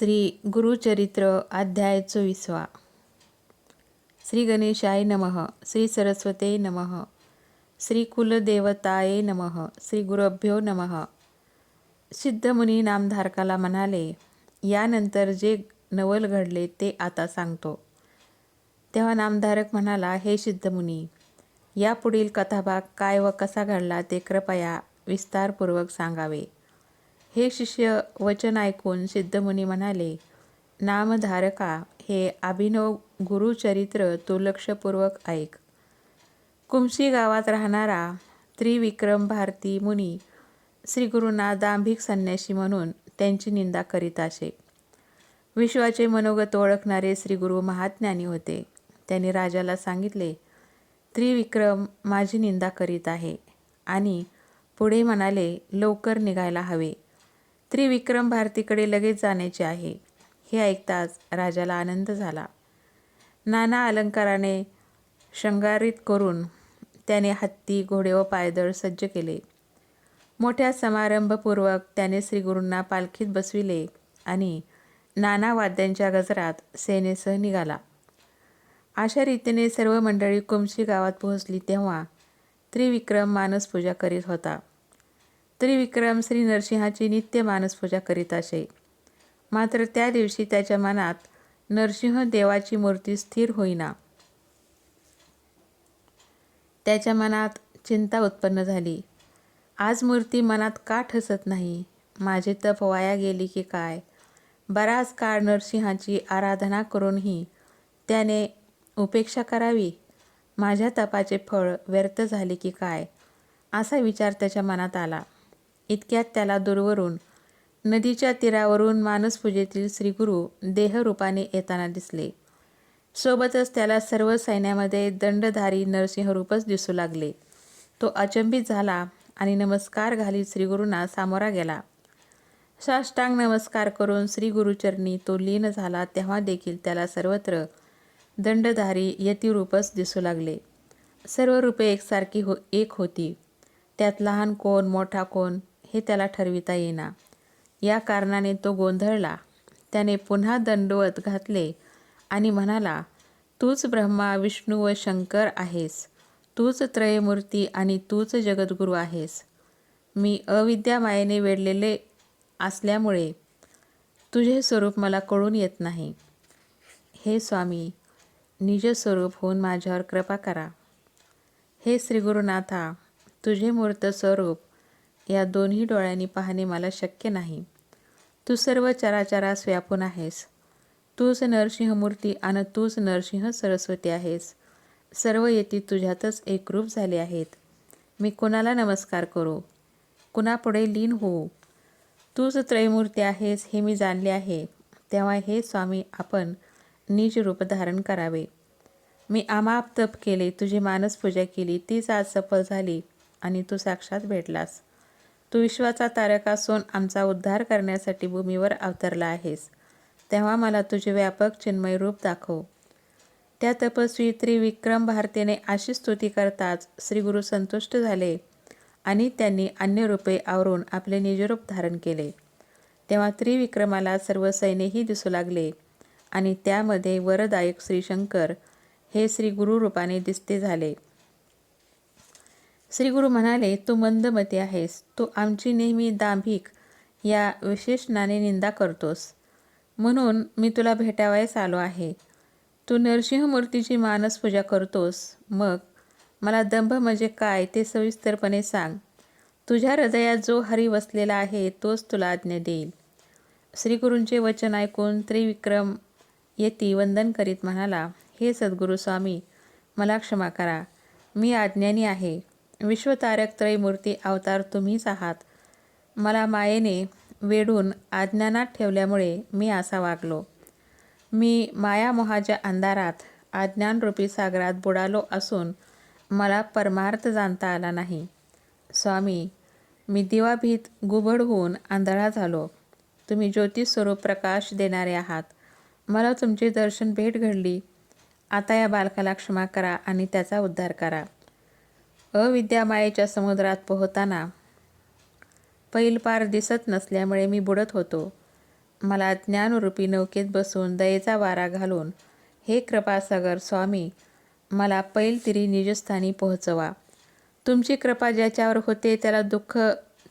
श्री गुरुचरित्र अध्याय चोवीसवा. श्री गणेशाय नमः श्री सरस्वते नमः श्री कुलदेवताये नमः श्री गुरभ्यो नमः. सिद्धमुनी नामधारकाला म्हणाले यानंतर जे नवल घडले ते आता सांगतो. तेव्हा नामधारक म्हणाला हे सिद्धमुनी यापुढील कथाभाग काय व कसा घडला ते कृपया विस्तारपूर्वक सांगावे. हे शिष्य वचन ऐकून सिद्धमुनी म्हणाले नामधारका हे अभिनव गुरुचरित्र तू लक्षपूर्वक ऐक. कुमशी गावात राहणारा त्रिविक्रम भारती मुनी श्रीगुरूंना दांभिक संन्यासी म्हणून त्यांची निंदा करीत असे. विश्वाचे मनोगत ओळखणारे श्रीगुरू महाज्ञानी होते. त्यांनी राजाला सांगितले त्रिविक्रम माझी निंदा करीत आहे. आणि पुढे म्हणाले लवकर निघायला हवे. त्रिविक्रम भारतीकडे लगेच जाण्याचे आहे. हे ऐकताच राजाला आनंद झाला. नाना अलंकाराने शृंगारित करून त्याने हत्ती घोडे व पायदळ सज्ज केले. मोठ्या समारंभपूर्वक त्याने श्रीगुरूंना पालखीत बसविले आणि नाना वाद्यांच्या गजरात सेनेसह निघाला. अशा रीतीने सर्व मंडळी कुमशी गावात पोहोचली तेव्हा त्रिविक्रम मानसपूजा करीत होता. त्रिविक्रम श्री नरसिंहाची नित्य मानसपूजा करीत असे. मात्र त्या दिवशी त्याच्या मनात नरसिंह देवाची मूर्ती स्थिर होईना. त्याच्या मनात चिंता उत्पन्न झाली. आज मूर्ती मनात का ठसत नाही? माझे तप वाया गेली की काय? बराच काळ नरसिंहाची आराधना करूनही त्याने उपेक्षा करावी? माझ्या तपाचे फळ व्यर्थ झाले की काय? असा विचार त्याच्या मनात आला. इतक्यात त्याला दूरवरून नदीच्या तीरावरून मानसपूजेतील श्रीगुरू देहरूपाने येताना दिसले. सोबतच त्याला सर्व सैन्यामध्ये दंडधारी नरसिंहरूपच दिसू लागले. तो अचंबित झाला आणि नमस्कार घालीत श्रीगुरूंना सामोरा गेला. साष्टांग नमस्कार करून श्रीगुरुचरणी तो लीन झाला तेव्हा देखील त्याला सर्वत्र दंडधारी यतिरूपच दिसू लागले. सर्व रूपे एकसारखी हो एक होती. त्यात लहान कोण मोठा कोण हे त्याला ठरविता येईना. या कारणाने तो गोंधळला. त्याने पुन्हा दंडवत घातले आणि म्हणाला तूच ब्रह्मा विष्णू व शंकर आहेस. तूच त्रयमूर्ती आणि तूच जगद्गुरू आहेस. मी अविद्यामायेने वेढलेले असल्यामुळे तुझे स्वरूप मला कळून येत नाही. हे स्वामी निजस्वरूप होऊन माझ्यावर कृपा करा. हे श्रीगुरुनाथा तुझे मूर्त स्वरूप या दोन्ही डोळ्यांनी पाहणे मला शक्य नाही. तू सर्व चराचरास व्यापून आहेस. तूच नरसिंहमूर्ती आणि तूच नरसिंह सरस्वती आहेस. सर्व येती तुझ्यातच एकरूप झाले आहेत. मी कोणाला नमस्कार करू? कुणापुढे लीन होऊ? तूच त्रयमूर्ती आहेस हे मी जाणले आहे. तेव्हा हे स्वामी आपण निज रूप धारण करावे. मी आमाप तप केले तुझी मानसपूजा केली तीच आज सफल झाली आणि तू साक्षात भेटलास. तू विश्वाचा तारक असून आमचा उद्धार करण्यासाठी भूमीवर अवतरला आहेस. तेव्हा मला तुझे व्यापक चिन्मय रूप दाखव. त्या तपस्वी त्रिविक्रम भारतीने अशी स्तुती करताच श्रीगुरु संतुष्ट झाले आणि त्यांनी अन्य रूपे आवरून आपले निजरूप धारण केले. तेव्हा त्रिविक्रमाला सर्व सैन्यही दिसू लागले आणि त्यामध्ये वरदायक श्रीशंकर हे श्री रूपाने दिसते झाले. श्रीगुरु म्हणाले तू मंदमती आहेस. तू आमची नेहमी दांभिक. या विशेषणाने निंदा करतोस. म्हणून मी तुला भेटावयास आलो आहे. तू नरसिंहमूर्तीची मानसपूजा करतोस. मग मला दंभ म्हणजे काय ते सविस्तरपणे सांग. तुझ्या हृदयात जो हरी वसलेला आहे तोच तुला आज्ञा देईल. श्रीगुरूंचे वचन ऐकून त्रिविक्रम येती वंदन करीत म्हणाला हे सद्गुरू स्वामी मला क्षमा करा. मी आज्ञानी आहे. विश्वतारक त्रयमूर्ती अवतार तुम्हीच आहात. मला मायेने वेढून अज्ञानात ठेवल्यामुळे मी असा वागलो. मी मायामोहाच्या अंधारात अज्ञानरूपी सागरात बुडालो असून मला परमार्थ जाणता आला नाही. स्वामी मी दिवाभीत गुबड होऊन आंधळा झालो. तुम्ही ज्योतिस्वरूप प्रकाश देणारे आहात. मला तुमचे दर्शन भेट घडली. आता या बालकाला क्षमा करा आणि त्याचा उद्धार करा. अविद्यामायेच्या समुद्रात पोहताना पैलपार दिसत नसल्यामुळे मी बुडत होतो. मला ज्ञानरूपी नौकेत बसून दयेचा वारा घालून हे कृपासागर स्वामी मला पैलतिरी निजस्थानी पोहोचवा. तुमची कृपा ज्याच्यावर होते त्याला दुःख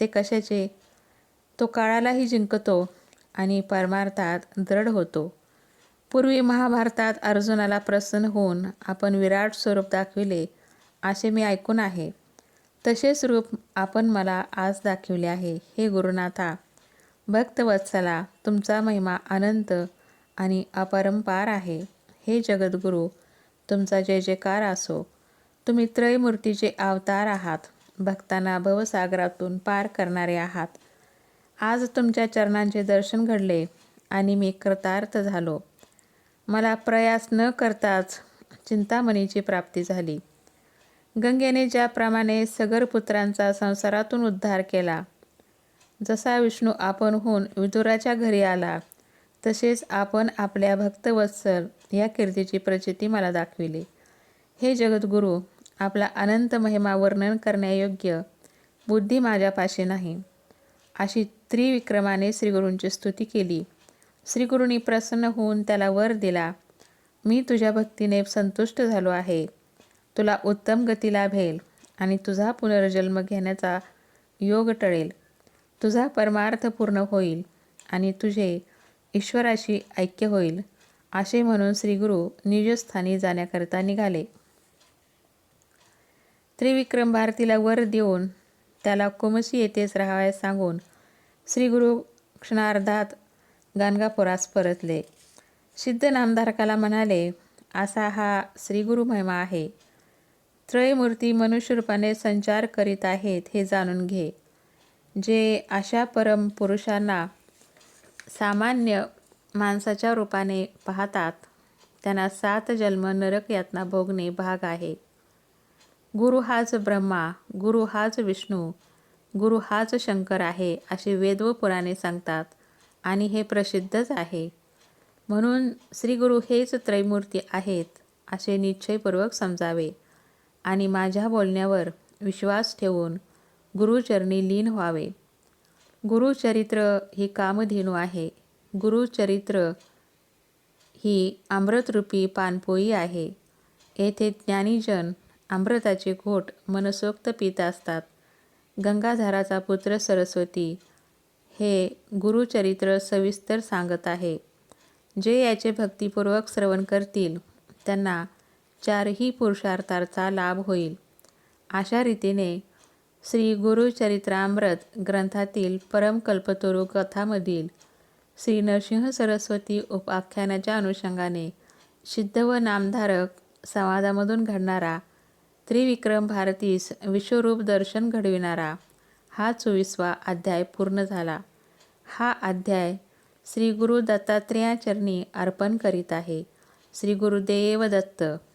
ते कशाचे? तो काळालाही जिंकतो आणि परमार्थात दृढ होतो. पूर्वी महाभारतात अर्जुनाला प्रसन्न होऊन आपण विराट स्वरूप दाखविले असे मी ऐकून आहे. तसेच रूप आपण मला आज दाखविले आहे. हे गुरुनाथा भक्तवत्सला तुमचा महिमा अनंत आणि अपरंपार आहे. हे जगद्गुरू तुमचा जय जयकार असो. तुम्ही त्रयमूर्तीचे अवतार आहात. भक्तांना भवसागरातून पार करणारे आहात. आज तुमच्या चरणांचे दर्शन घडले आणि मी कृतार्थ झालो. मला प्रयास न करताच चिंतामणीची प्राप्ती झाली. गंगेने ज्याप्रमाणे सगर पुत्रांचा संसारातून उद्धार केला. जसा विष्णू आपणहून विदुराच्या घरी आला तसेच आपण आपल्या भक्तवत्सल या कीर्तीची प्रचिती मला दाखविली. हे जगद्गुरू आपला अनंत महिमा वर्णन करण्यायोग्य बुद्धी माझ्यापाशी नाही. अशी त्रिविक्रमाने श्रीगुरूंची स्तुती केली. श्रीगुरूंनी प्रसन्न होऊन त्याला वर दिला मी तुझ्या भक्तीने संतुष्ट झालो आहे. तुला उत्तम गती लाभेल आणि तुझा पुनर्जन्म घेण्याचा योग टळेल. तुझा परमार्थ पूर्ण होईल आणि तुझे ईश्वराशी ऐक्य होईल असे म्हणून श्रीगुरु निजस्थानी जाण्याकरता निघाले. त्रिविक्रम भारतीला वर देऊन त्याला कुमशी येथेच राहावयास सांगून श्रीगुरु क्षणार्धात गाणगापुरास परतले. सिद्ध नामधारकाला म्हणाले असा हा श्रीगुरु महिमा आहे. त्रयमूर्ती मनुष्यरूपाने संचार करीत आहेत हे जाणून घे. जे अशा परम पुरुषांना सामान्य माणसाच्या रूपाने पाहतात त्यांना सात जन्म नरक यातना भोगणे भाग आहे. गुरु हाच ब्रह्मा गुरु हाच विष्णू गुरु हाच शंकर आहे असे वेद व पुराणे सांगतात आणि हे प्रसिद्धच आहे. म्हणून श्रीगुरु हेच त्रैमूर्ती आहेत असे निश्चयपूर्वक समजावे. आणि माझ्या बोलण्यावर विश्वास ठेवून गुरुचरणी लीन व्हावे. गुरुचरित्र ही कामधेनू आहे. गुरुचरित्र ही अमृतरूपी पानपोई आहे. येथे ज्ञानीजन अमृताचे घोट मनसोक्त पित असतात. गंगाधराचा पुत्र सरस्वती हे गुरुचरित्र सविस्तर सांगत आहे. जे याचे भक्तिपूर्वक श्रवण करतील त्यांना चारही पुरुषार्थाचा लाभ होईल. अशा रीतीने श्री गुरुचरित्रामृत ग्रंथातील परमकल्पतरू कथामधील श्री नरसिंह सरस्वती उपाख्यानाच्या अनुषंगाने सिद्ध व नामधारक संवादामधून घडणारा त्रिविक्रम भारतीस विश्वरूप दर्शन घडविणारा हा चोवीसवा अध्याय पूर्ण झाला. हा अध्याय श्री गुरु दत्तात्रेयाचरणी अर्पण करीत आहे. श्री गुरुदेव दत्त.